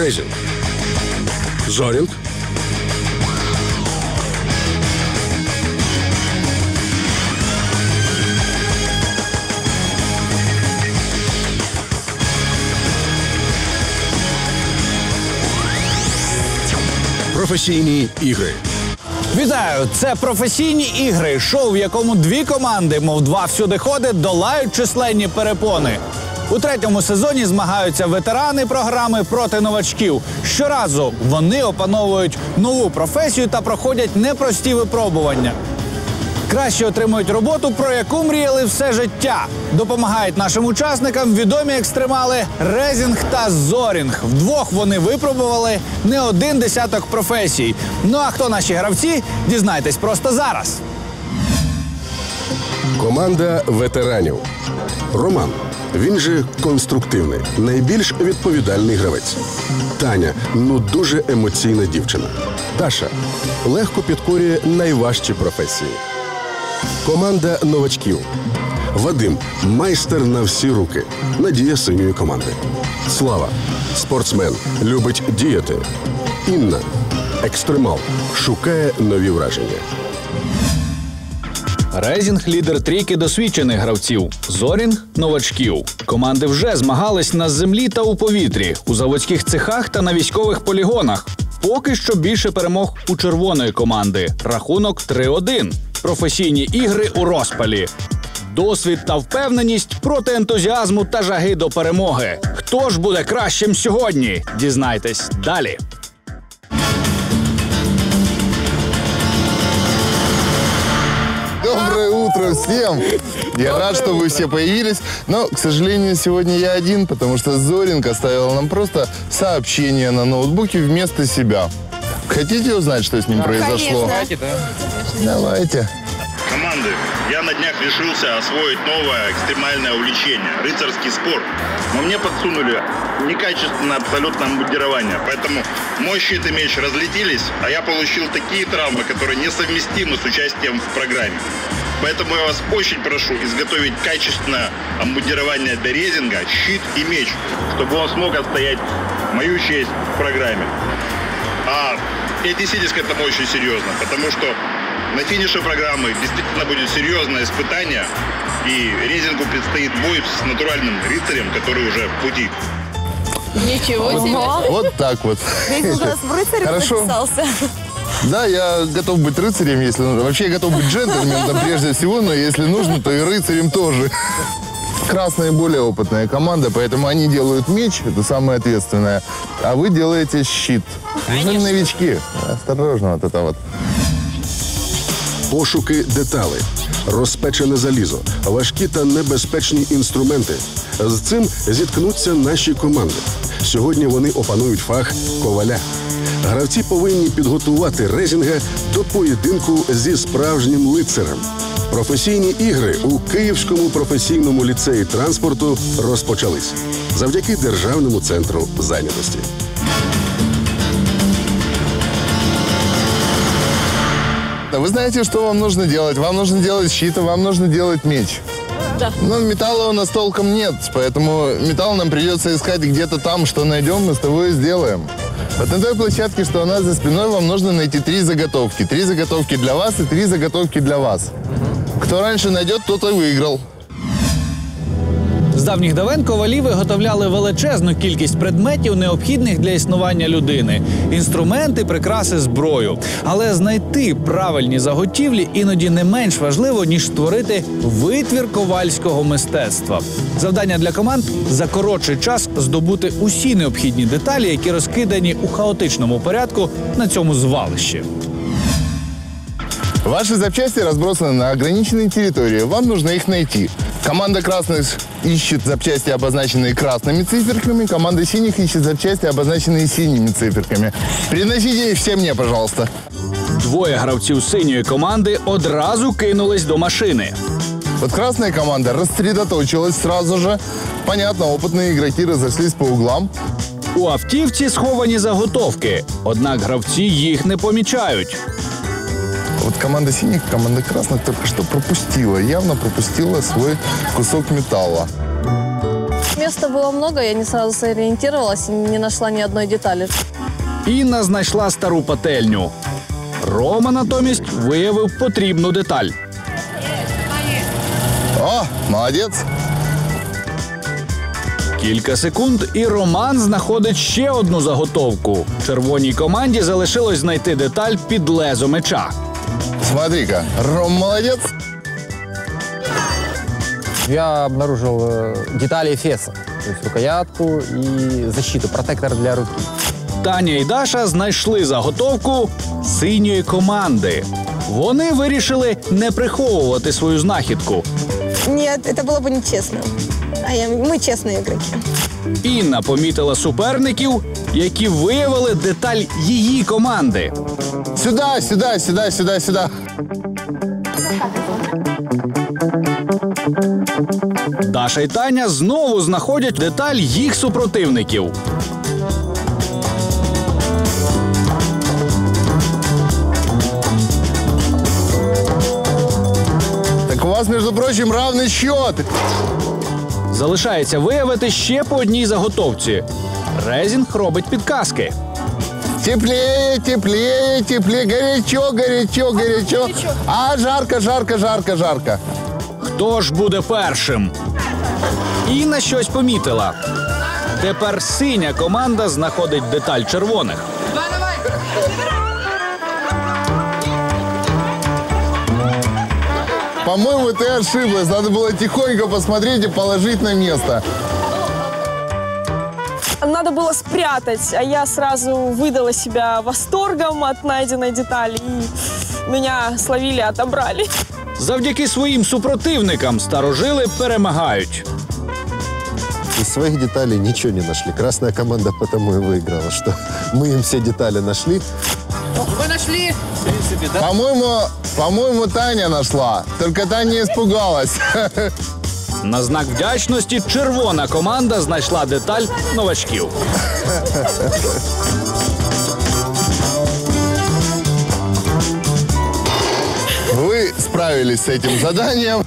Резінг. Зорінг. Професійні ігри. Вітаю! Це професійні ігри, шоу, в якому дві команди, мов два всюди ходить, долають численні перепони. У третьому сезоні змагаються ветерани програми проти новачків. Щоразу вони опановують нову професію та проходять непрості випробування. Краще отримують роботу, про яку мріяли все життя. Допомагають нашим учасникам відомі екстремали Резінг та Зорінг. Вдвох вони випробували не один десяток професій. Ну а хто наші гравці? Дізнайтесь просто зараз. Команда ветеранів. Роман. Він же конструктивний, найбільш відповідальний гравець. Таня ну дуже емоційна дівчина. Таша легко підкорює найважчі професії. Команда новачків. Вадим майстер на всі руки. Надія синьої команди. Слава спортсмен, любить діяти. Інна екстремал, шукає нові враження. Резінг лідер трійки досвідчених гравців. Зорінг новачків. Команди вже змагались на землі та у повітрі, у заводських цехах та на військових полігонах. Поки що більше перемог у червоної команди. Рахунок 3-1. Професійні ігри у розпалі. Досвід та впевненість проти ентузіазму та жаги до перемоги. Хто ж буде кращим сьогодні? Дізнайтесь далі. Утро всем! Я рад, что вы все появились. Но, к сожалению, сегодня я один, потому что Зоринг оставил нам просто сообщение на ноутбуке вместо себя. Хотите узнать, что с ним произошло? Давайте. Команды, я на днях решился освоить новое экстремальное увлечение – рыцарский спорт. Но мне подсунули некачественное абсолютно обмундирование. Поэтому мой щит и меч разлетелись, а я получил такие травмы, которые несовместимы с участием в программе. Поэтому я вас очень прошу изготовить качественное обмундирование для резинга, щит и меч, чтобы он смог отстоять мою честь в программе. А отнеситесь к этому очень серьезно, потому что на финише программы действительно будет серьезное испытание, и резингу предстоит бой с натуральным рыцарем, который уже в пути. Ничего себе. Вот так вот. Ты у нас в рыцаре Хорошо. записался. Да, я готов быть рыцарем, если нужно. Вообще я готов быть джентльменом прежде всего, но если нужно, то и рыцарем тоже. Красная более опытная команда, поэтому они делают меч, это самое ответственное, а вы делаете щит. Ну, новички. Осторожно, вот это вот. Пошуки деталей, розпечене залізо, важкі та небезпечні інструменти. З цим зіткнуться наші команди. Сьогодні вони опанують фах коваля. Гравці повинні підготувати резінга до поєдинку зі справжнім лицарем. Професійні ігри у Київському професійному ліцеї транспорту розпочались завдяки Державному центру зайнятості. Вы знаете, что вам нужно делать? Вам нужно делать щит, вам нужно делать меч. Да. Но металла у нас толком нет, поэтому металл нам придется искать где-то там, что найдем, мы с тобой сделаем. Вот на той площадке, что у нас за спиной, вам нужно найти три заготовки. Три заготовки для вас и три заготовки для вас. Кто раньше найдет, тот и выиграл. З давніх давен ковалі виготовляли величезну кількість предметів, необхідних для існування людини: інструменти, прикраси, зброю. Але знайти правильні заготівлі іноді не менш важливо ніж створити витвір ковальського мистецтва. Завдання для команд за коротший час здобути усі необхідні деталі, які розкидані у хаотичному порядку на цьому звалищі. Ваши запчасти разбросаны на ограниченной территории. Вам нужно их найти. Команда красных ищет запчасти, обозначенные красными циферками. Команда синих ищет запчасти, обозначенные синими циферками. Приносите их все мне, пожалуйста. Двоє гравців синьої команди одразу кинулись до машини. Вот красная команда рассредоточилась сразу же. Понятно, опытные игроки разошлись по углам. У автівці сховані заготовки, однак гравці їх не помічають. Вот команда синих, команда красных только что пропустила, явно пропустила свой кусок металла. Места было много, я не сразу сориентировалась и не нашла ни одной детали. Інна знайшла стару пательню. Рома натомість виявив потрібну деталь. О, молодец. Кілька секунд, і Роман знаходить ще одну заготовку. Червоній команді залишилось знайти деталь під лезо меча. Смотри-ка, Ром молодец. Я обнаружил э, детали эфеса, то есть рукоятку и защиту, протектор для руки. Таня і Даша знайшли заготовку синьої команди. Вони вирішили не приховувати свою знахідку. Нет, это было бы нечестно. А я, мы честные игроки. Інна помітила суперників, які виявили деталь її команди. Сюда, сюда, сюда, сюда, сюда. Даша і Таня знову знаходять деталь їх супротивників. Так у вас, между прочим, равный счет. Залишається виявити ще по одній заготовці. Резінг робить підказки. Теплее, теплее, теплее, горячо, горячо, горячо. А, жарко, жарко, жарко, жарко. Хто ж буде першим? Інна щось помітила. Тепер синя команда знаходить деталь червоних. По-моему, ты ошиблась. Надо было тихонько посмотреть и положить на место. Надо было спрятать, а я сразу выдала себя восторгом от найденной детали, и меня словили, отобрали. Завдяки своїм супротивникам старожили перемагають. Из своих деталей ничего не нашли. Красная команда потому и выиграла, что мы им все детали нашли. По-моему, по-моему, Таня нашла. Только Таня испугалась. На знак вдячності червона команда знайшла деталь новачків. Вы справились с этим заданием.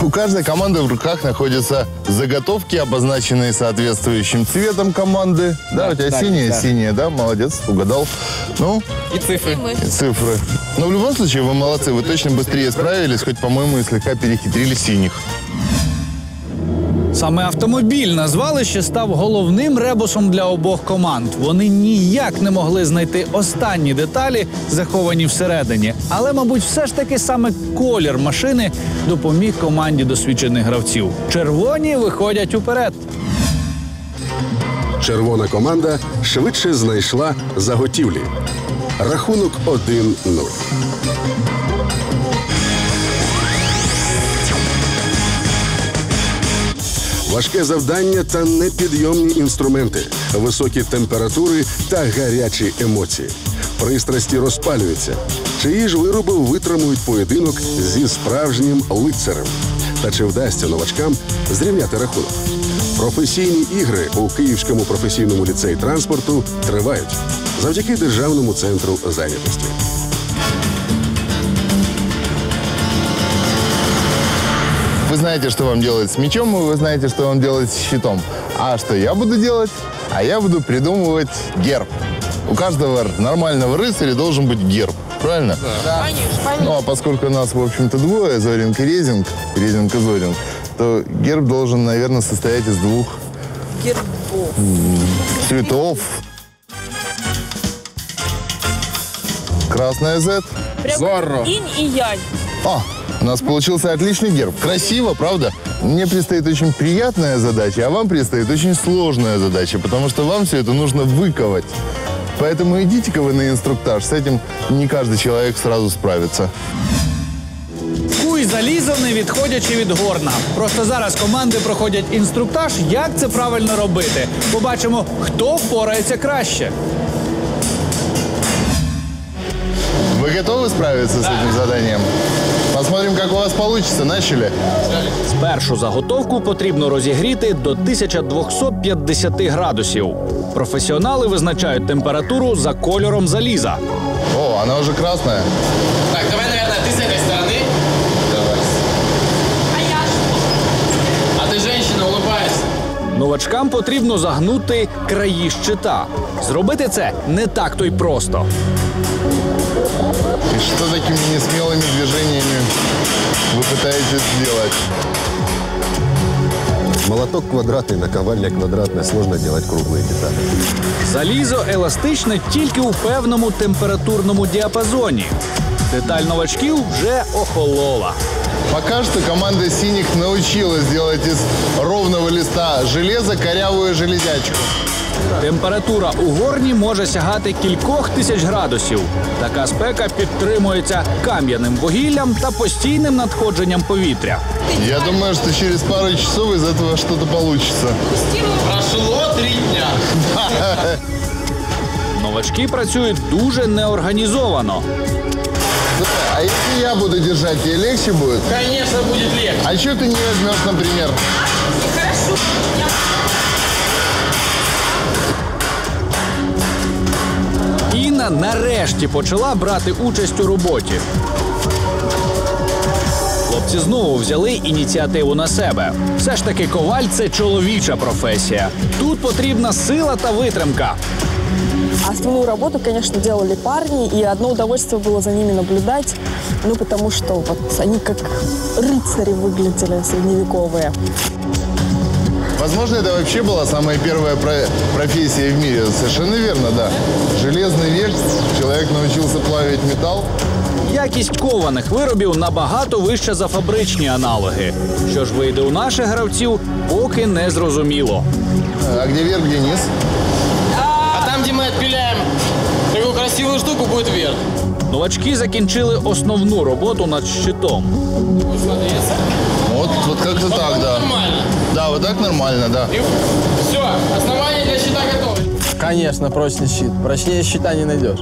У каждой команды в руках находятся заготовки, обозначенные соответствующим цветом команды. Да, у тебя синие, синие, да, молодец, угадал. Ну, И цифры. и цифры. Но в любом случае вы молодцы, вы точно быстрее справились, хоть, по-моему, и слегка перехитрили синих. Саме автомобіль на звалищі став головним ребусом для обох команд. Вони ніяк не могли знайти останні деталі, заховані всередині. Але, мабуть, все ж таки саме колір машини допоміг команді досвідчених гравців. Червоні виходять уперед. Червона команда швидше знайшла заготівлі. Рахунок 1-0. Важке завдання та непідйомні інструменти, високі температури та гарячі емоції. Пристрасті розпалюються. Чиї ж вироби витримують поєдинок зі справжнім лицарем? Та чи вдасться новачкам зрівняти рахунок? Професійні ігри у Київському професійному ліцеї транспорту тривають завдяки Державному центру зайнятості. Знаете, что вам делать с мечом, и вы знаете, что вам делать с щитом. А что я буду делать? А я буду придумывать герб. У каждого нормального рыцаря должен быть герб. Правильно? Да. Ну, а поскольку нас, в общем-то, двое, Зоринг и Резинг, Резинг и Зоринг, то герб должен, наверное, состоять из двух Гербов. цветов. Красная Z. Прям инь и янь. О, у нас получился отличный герб. Красиво, правда? Мне предстоит очень приятная задача, а вам предстоит очень сложная задача, потому что вам все это нужно выковать. Поэтому идите-ка вы на инструктаж. С этим не каждый человек сразу справится. Куй залізо, не відходячи від горна. Просто зараз команди проходять інструктаж, як це правильно робити. Побачимо, хто впорається краще. Вы готовы справиться с этим заданием? Посмотрим, как у вас получится. Начали? Першу заготовку потрібно розігріти до 1250 градусів. Професіонали визначають температуру за кольором заліза. О, она уже красная. Так, давай, наверное, ты с этой стороны. А я что? А ты женщина, улыбайся. Новачкам потрібно загнути краї щита. Зробити це не так то й просто. И что такими несмелыми движениями вы пытаетесь сделать? Молоток квадратный, наковальня квадратная. Сложно делать круглые детали. Залізо еластичне тільки у певному температурному діапазоні. Деталь новачків вже охолола. Пока что команда синих научилась делать из ровного листа железа корявую железячку. Температура у горні може сягати кількох тисяч градусів. Така спека підтримується кам'яним вугіллям та постійним надходженням повітря. Я думаю, что через пару часов из этого что-то получится. Новачки працюють дуже неорганізовано. А если я буду держать, тебе легче будет? Конечно, будет легче. А что ты не возьмешь, например? Інна нарешті почала брати участь у роботі. Хлопці знову взяли ініціативу на себе. Все ж таки, коваль це чоловіча професія. Тут потрібна сила та витримка. А Основную работу, конечно, делали парни, и одно удовольствие было за ними наблюдать, ну, потому что вот они как рыцари выглядели средневековые. Возможно, это вообще была самая первая про- профессия в мире. Совершенно верно, да. Железный век, человек научился плавить металл. Якість кованих виробів набагато вища за фабричні аналоги. Що ж вийде у наших гравців, поки не зрозуміло. А где вверх, где низ? А там, где мы отпиляем такую красивую штуку, будет вверх. Новачки закінчили основну роботу над щитом. Вот, вот как-то так, да. Нормально. Да, вот так нормально, да. И все, основание для щита готово. Конечно, прочный щит. Прочнее щита не найдешь.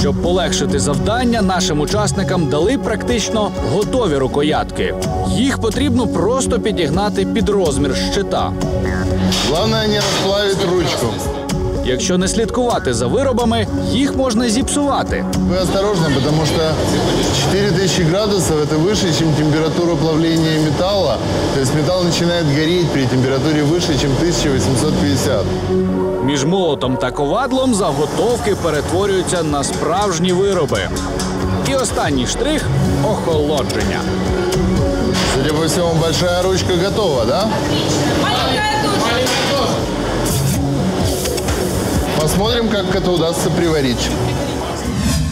Щоб полегшити завдання, нашим учасникам дали практично готові рукоятки. Їх потрібно просто підігнати під розмір щита. Главное не расплавить ручку. Якщо не слідкувати за виробами, їх можна зіпсувати. Вы осторожно, потому что 4000 градусов это выше, чем температура плавления металла. То есть металл начинает гореть при температуре выше, чем 1850. Між молотом та ковадлом заготовки перетворюються на справжні вироби. І останній штрих охолодження. Судя по всему, большая ручка готова, да? Посмотрим, как это удастся приварить.